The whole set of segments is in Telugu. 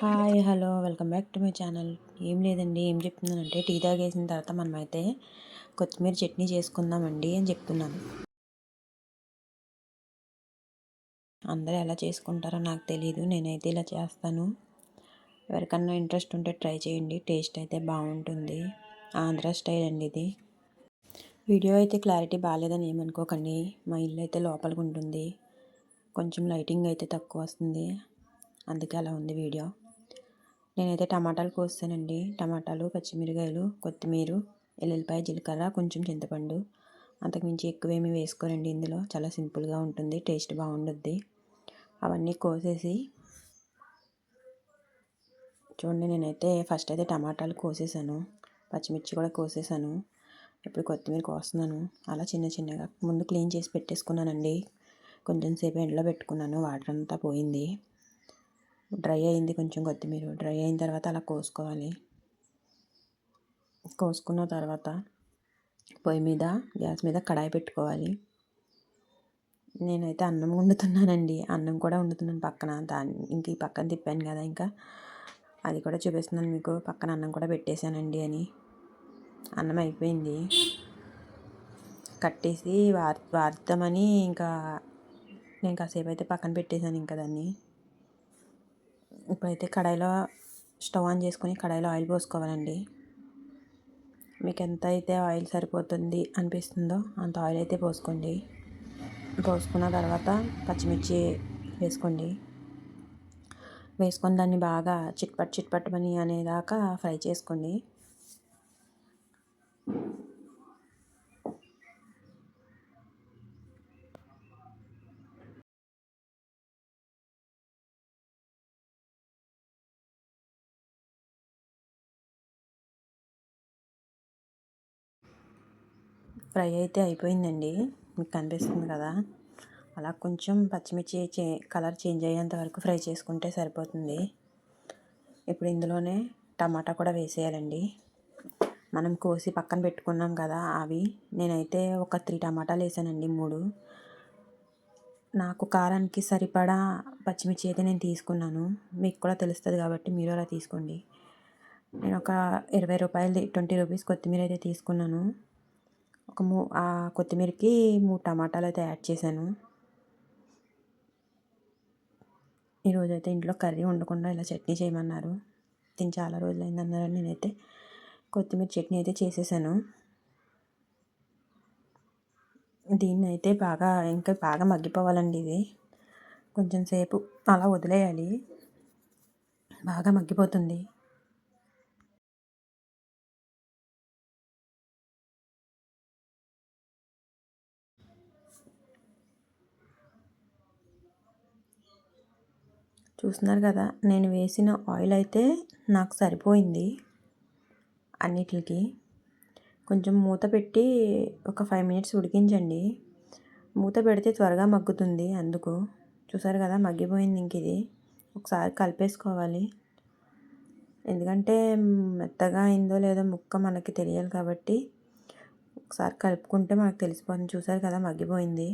Hi hello welcome back to my channel. ఏం లేదండి ఏం చెప్తున్నానంటే టీ తాగేసిన తర్వాత మనమైతే కొత్తిమీర చట్నీ చేసుకుందామండి అని చెప్తున్నాను. అందరూ ఎలా చేసుకుంటారో నాకు తెలియదు నేనైతే ఇలా చేస్తాను. ఎవరికన్నా ఇంట్రెస్ట్ ఉంటే ట్రై చేయండి టేస్ట్ అయితే బాగుంటుంది. ఆంధ్ర స్టైల్ అండి ఇది. వీడియో అయితే క్లారిటీ బాగాలేదని ఏమనుకోకండి మా ఇల్లు అయితే లోపలికి ఉంటుంది. కొంచెం లైటింగ్ అయితే తక్కువ వస్తుంది. అందుకే అలా ఉంది వీడియో. నేనైతే టమాటాలు కోస్తానండి. టమాటాలు పచ్చిమిరకాయలు కొత్తిమీర ఎల్లుల్లిపాయ జీలకర్ర కొంచెం చింతపండు. అంతకుమించి ఎక్కువేమీ వేసుకోరండి ఇందులో. చాలా సింపుల్గా ఉంటుంది టేస్ట్ బాగుండుద్ది. అవన్నీ కోసేసి చూడండి నేనైతే ఫస్ట్ అయితే టమాటాలు కోసేసాను. పచ్చిమిర్చి కూడా కోసేసాను. ఇప్పుడు కొత్తిమీర కోస్తున్నాను. అలా చిన్న చిన్నగా ముందు క్లీన్ చేసి పెట్టేసుకున్నానండి. కొంచెం సేపు ఎండలో పెట్టుకున్నాను. వాటర్ అంతా పోయింది. డ్రై అయింది కొంచెం కొత్తిమీర. డ్రై అయిన తర్వాత అలా కోసుకోవాలి. కోసుకున్న తర్వాత పొయ్యి మీద గ్యాస్ మీద కడాయి పెట్టుకోవాలి. నేనైతే అన్నం వండుతున్నానండి. అన్నం కూడా వండుతున్నాను పక్కన. దాన్ని ఇంక ఈ పక్కన తిప్పాను కదా ఇంకా. అది కూడా చూపిస్తున్నాను మీకు. పక్కన అన్నం కూడా పెట్టేశానండి అని. అన్నం అయిపోయింది. కట్టేసి వార్ వార్తామని ఇంకా నేను కాసేపు అయితే పక్కన పెట్టేశాను ఇంకా దాన్ని. ఇప్పుడైతే కడాయిలో స్టవ్ ఆన్ చేసుకొని కడాయిలో ఆయిల్ పోసుకోవాలండి. మీకు ఎంత అయితే ఆయిల్ సరిపోతుంది అనిపిస్తుందో అంత ఆయిల్ అయితే పోసుకోండి. పోసుకున్న తర్వాత పచ్చిమిర్చి వేసుకోండి. వేసుకొని దాన్ని బాగా చిట్పట్ చిట్పట్టమని అనేదాకా ఫ్రై చేసుకోండి. ఫ్రై అయితే అయిపోయిందండి. మీకు కనిపిస్తుంది కదా? అలా కొంచెం పచ్చిమిర్చి చే కలర్ చేంజ్ అయ్యేంత వరకు ఫ్రై చేసుకుంటే సరిపోతుంది. ఇప్పుడు ఇందులోనే టమాటా కూడా వేసేయాలండి. మనం కోసి పక్కన పెట్టుకున్నాం కదా అవి. నేనైతే ఒక త్రీ టమాటాలు వేసానండి మూడు. నాకు కారానికి సరిపడా పచ్చిమిర్చి అయితే నేను తీసుకున్నాను. మీకు కూడా తెలుస్తుంది కాబట్టి మీరు అలా తీసుకోండి. నేను ఒక ఇరవై రూపాయలు ట్వంటీ రూపీస్ కొత్తిమీర అయితే తీసుకున్నాను. ఒక మూ ఆ కొత్తిమీరకి మూడు టమాటాలు అయితే యాడ్ చేశాను. ఈరోజు అయితే ఇంట్లో కర్రీ ఉండకుండా ఇలా చట్నీ చేయమన్నారు. తిని చాలా రోజులైంది అన్నారని నేనైతే కొత్తిమీర చట్నీ అయితే చేసేసాను. దీన్ని అయితే బాగా ఇంకా బాగా మగ్గిపోవాలండి ఇది. కొంచెం సేపు అలా వదిలేయాలి. బాగా మగ్గిపోతుంది. చూస్తున్నారు కదా నేను వేసిన ఆయిల్ అయితే నాకు సరిపోయింది అన్నిటికి. కొంచెం మూత పెట్టి ఒక ఫైవ్ మినిట్స్ ఉడికించండి. మూత పెడితే త్వరగా మగ్గుతుంది అందుకు. చూసారు కదా మగ్గిపోయింది ఇంక ఇది. ఒకసారి కలిపేసుకోవాలి. ఎందుకంటే మెత్తగా అయిందో లేదో ముక్క మనకి తెలియాలి కాబట్టి ఒకసారి కలుపుకుంటే మనకు తెలిసిపోతుంది. చూసారు కదా మగ్గిపోయింది.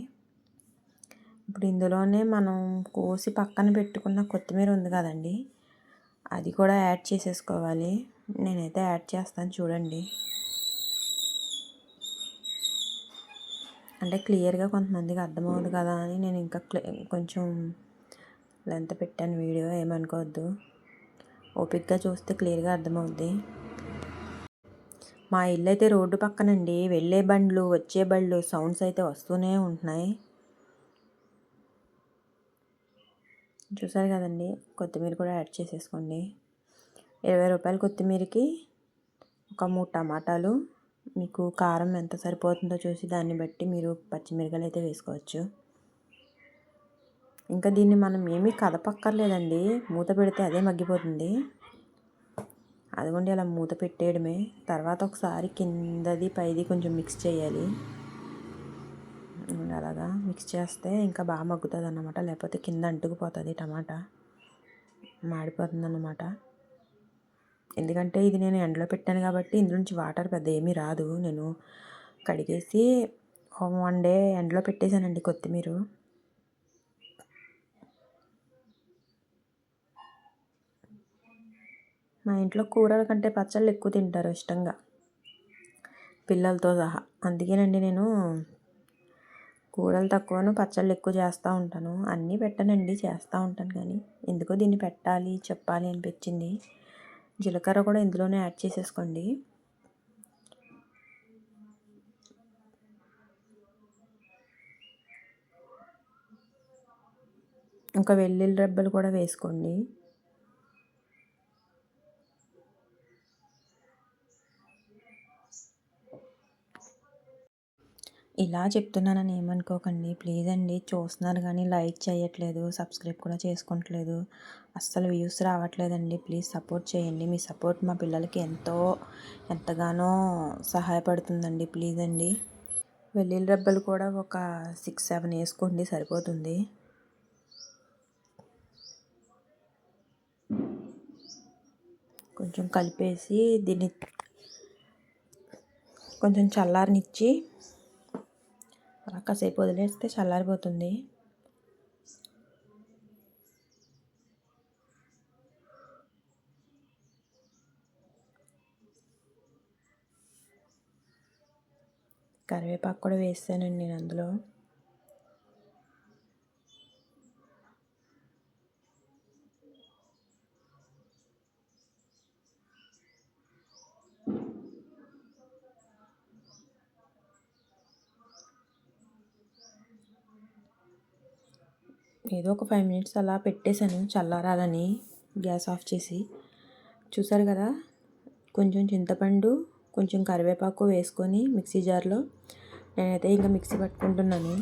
ఇప్పుడు ఇందులోనే మనం కోసి పక్కన పెట్టుకున్న కొత్తిమీర ఉంది కదండి అది కూడా యాడ్ చేసేసుకోవాలి. నేనైతే యాడ్ చేస్తాను చూడండి. అంటే క్లియర్గా కొంతమందికి అర్థమవుతుంది కదా అని నేను ఇంకా కొంచెం లెంత్ పెట్టాను వీడియో ఏమనుకోవద్దు. ఓపిక్గా చూస్తే క్లియర్గా అర్థమవుద్ది. మా ఇల్లు అయితే రోడ్డు పక్కనండి. వెళ్ళే బండ్లు వచ్చే బండ్లు సౌండ్స్ అయితే వస్తూనే ఉంటున్నాయి. చూసారు కదండి కొత్తిమీర కూడా యాడ్ చేసేసుకోండి. ఇరవై రూపాయల కొత్తిమీరకి ఒక మూడు టమాటాలు మీకు కారం ఎంత సరిపోతుందో చూసి దాన్ని బట్టి మీరు పచ్చిమిరకాయలు అయితే వేసుకోవచ్చు. ఇంకా దీన్ని మనం ఏమీ కదపక్కర్లేదండి మూత పెడితే అదే మగ్గిపోతుంది. అదిగోండి అలా మూత పెట్టేయడమే. తర్వాత ఒకసారి కిందది పైది కొంచెం మిక్స్ చేయాలి. అలాగా మిక్స్ చేస్తే ఇంకా బాగా మగ్గుతుంది అన్నమాట లేకపోతే కింద అంటుకుపోతుంది టమాటా. మాడిపోతుంది అన్నమాట ఎందుకంటే ఇది నేను ఎండలో పెట్టాను కాబట్టి ఇందు నుంచి వాటర్ పెద్ద ఏమీ రాదు. నేను కడిగేసి వన్ డే ఎండలో పెట్టేశానండి కొత్తిమీర. మా ఇంట్లో కూరల కంటే పచ్చళ్ళు ఎక్కువ తింటారు ఇష్టంగా. పిల్లలతో సహా. అందుకేనండి నేను కూరలు తక్కువను పచ్చళ్ళు ఎక్కువ చేస్తూ ఉంటాను. అన్నీ పెట్టనండి చేస్తూ ఉంటాను కానీ ఎందుకో దీన్ని పెట్టాలి చెప్పాలి అనిపించింది. జీలకర్ర కూడా ఇందులోనే యాడ్ చేసేసుకోండి. ఇంకా వెల్లుల్లి రెబ్బలు కూడా వేసుకోండి. ఇలా చెప్తున్నానని ఏమనుకోకండి. ప్లీజ్ అండి. చూస్తున్నారు కానీ లైక్ చేయట్లేదు. సబ్స్క్రైబ్ కూడా చేసుకోవట్లేదు అస్సలు వ్యూస్ రావట్లేదండి. ప్లీజ్ సపోర్ట్ చేయండి. మీ సపోర్ట్ మా పిల్లలకి ఎంతో ఎంతగానో సహాయపడుతుందండి. ప్లీజ్ అండి. వెల్లుల్లి రెబ్బలు కూడా ఒక సిక్స్ సెవెన్ వేసుకోండి. సరిపోతుంది. కొంచెం కలిపేసి దీన్ని కొంచెం చల్లారనిచ్చి కాసేపు వదిలేస్తే చల్లారిపోతుంది. కరివేపాకు కూడా వేసానండి నేను అందులో. ఏదో ఒక ఫైవ్ మినిట్స్ అలా పెట్టేశాను. చల్లారాలని గ్యాస్ ఆఫ్ చేసి. చూసారు కదా? కొంచెం చింతపండు కొంచెం కరివేపాకు వేసుకొని మిక్సీ జార్లో నేనైతే ఇంకా మిక్సీ పట్టుకుంటున్నాను.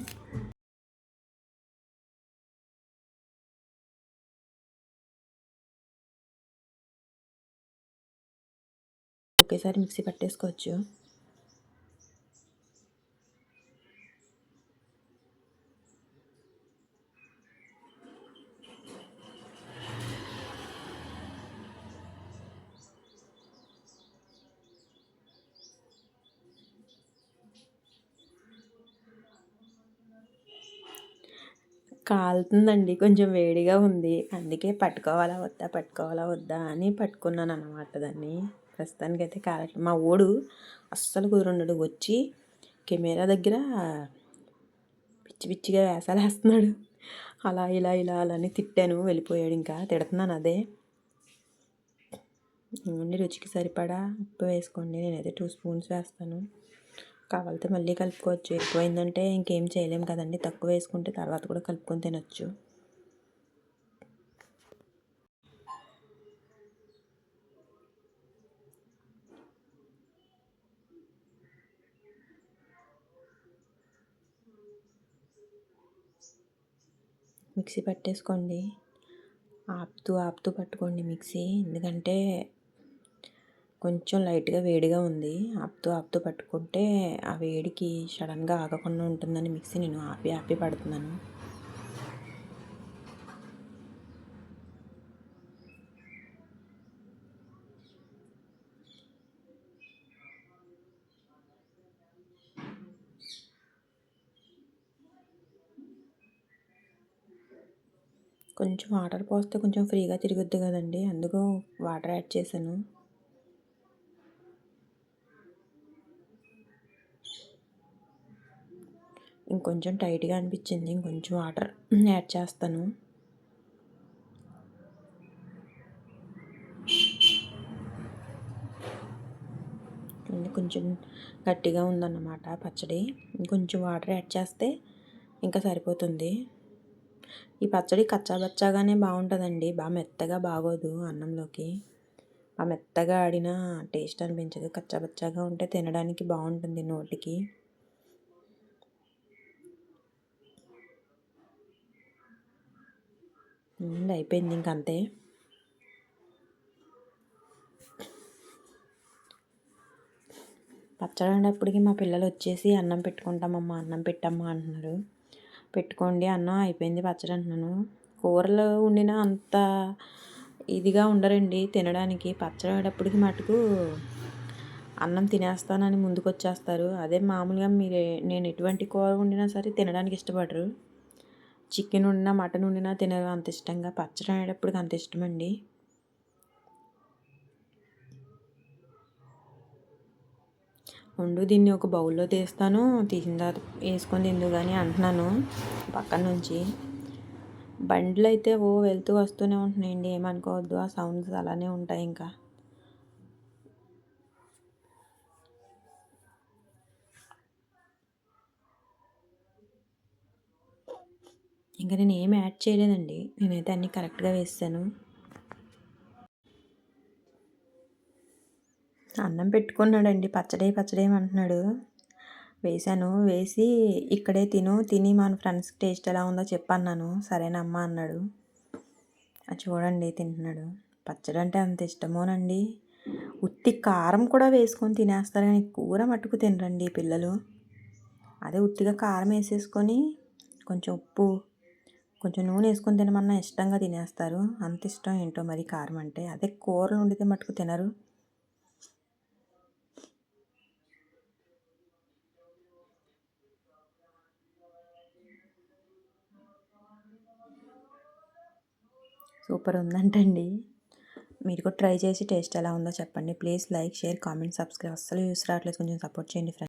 ఒకేసారి మిక్సీ పట్టేసుకోవచ్చు. కాలుతుందండి. కొంచెం వేడిగా ఉంది. అందుకే పట్టుకోవాలా వద్దా పట్టుకోవాలా వద్దా అని పట్టుకున్నాను అనమాట దాన్ని. ప్రస్తుతానికి అయితే కాలట్లేదు మా ఓడు అస్సలు కుదురుండడు. వచ్చి కెమెరా దగ్గర పిచ్చి పిచ్చిగా వేసాలు వేస్తున్నాడు అలా ఇలా ఇలా అలానే తిట్టాను. వెళ్ళిపోయాడు ఇంకా. తిడుతున్నాను అదే. రుచికి సరిపడా ఉప్పు వేసుకోండి. నేనైతే టూ స్పూన్స్ వేస్తాను. కావాలితే మళ్ళీ కలుపుకోవచ్చు. ఎక్కువైందంటే ఇంకేం చేయలేము కదండి. తక్కువ వేసుకుంటే తర్వాత కూడా కలుపుకొని తినచ్చు. మిక్సీ పట్టేసుకోండి. ఆపుతూ ఆపుతూ పట్టుకోండి మిక్సీ. ఎందుకంటే కొంచెం లైట్గా వేడిగా ఉంది. ఆపుతూ ఆపుతూ పట్టుకుంటే ఆ వేడికి సడన్గా ఆగకుండా ఉంటుందని మిక్సీ నేను ఆపి ఆపి పడుతున్నాను. కొంచెం వాటర్ పోస్తే కొంచెం ఫ్రీగా తిరుగుద్ది కదండి. అందుకు వాటర్ యాడ్ చేశాను. ఇంకొంచెం టైట్గా అనిపించింది. ఇంకొంచెం వాటర్ యాడ్ చేస్తాను. కొంచెం గట్టిగా ఉందన్నమాట పచ్చడి. ఇంకొంచెం వాటర్ యాడ్ చేస్తే ఇంకా సరిపోతుంది. ఈ పచ్చడి కచ్చాబచ్చాగానే బాగుంటుందండి. బాగా మెత్తగా బాగోదు అన్నంలోకి. బాగా మెత్తగా ఆడిన టేస్ట్ అనిపించదు. కచ్చాబచ్చాగా ఉంటే తినడానికి బాగుంటుంది నోటికి. అయిపోయింది ఇంక అంతే. పచ్చడి అనేప్పటికీ మా పిల్లలు వచ్చేసి అన్నం పెట్టుకుంటామమ్మా అన్నం పెట్టమ్మా అంటున్నారు. పెట్టుకోండి అన్నం అయిపోయింది పచ్చడి అంటున్నాను. కూరలు వండిన అంత ఇదిగా ఉండరండి తినడానికి. పచ్చడి అనేటప్పటికి మటుకు అన్నం తినేస్తానని ముందుకు వచ్చేస్తారు అదే మామూలుగా మీరు నేను ఎటువంటి కూర వండినా సరే తినడానికి ఇష్టపడరు. చికెన్ ఉన్నా మటన్ ఉన్నా తినరు. అంత ఇష్టంగా. పచ్చడి అనేటప్పుడు అంత ఇష్టమండి. ఉండు దీన్ని ఒక బౌల్లో తీస్తాను. తీసిన తర్వాత వేసుకొని తిందు కానీ అంటున్నాను పక్కన నుంచి. బండ్లు అయితే ఓ వెళ్తూ వస్తూనే ఉంటున్నాయండి. ఏమనుకోవద్దు. ఆ సౌండ్స్ అలానే ఉంటాయి ఇంకా. ఇంకా నేను ఏం యాడ్ చేయలేదండి. నేనైతే అన్నీ కరెక్ట్గా వేసాను అన్నం పెట్టుకున్నాడండి. పచ్చడి పచ్చడి అంటున్నాడు. వేసాను వేసి ఇక్కడే తిను. తిని మన ఫ్రెండ్స్కి టేస్ట్ ఎలా ఉందో చెప్పన్నాను సరేనమ్మా అన్నాడు. చూడండి తింటున్నాడు. పచ్చడి అంటే అంత ఇష్టమోనండి. ఉత్తి కారం కూడా వేసుకొని తినేస్తారు కానీ కూర మట్టుకు తినరండి పిల్లలు. అదే ఉత్తిగా కారం వేసేసుకొని కొంచెం ఉప్పు కొంచెం నూనె వేసుకొని తినమన్నా ఇష్టంగా తినేస్తారు. అంత ఇష్టం ఏంటో మరి కారం అంటే? అదే కూరలు వండితే మట్టుకు తినరు. సూపర్ ఉందంటండి. మీరు కూడా ట్రై చేసి టేస్ట్ ఎలా ఉందో చెప్పండి. Please like share comment subscribe. అస్సలు యూస్ రావట్లేదు. కొంచెం సపోర్ట్ చేయండి ఫ్రెండ్స్.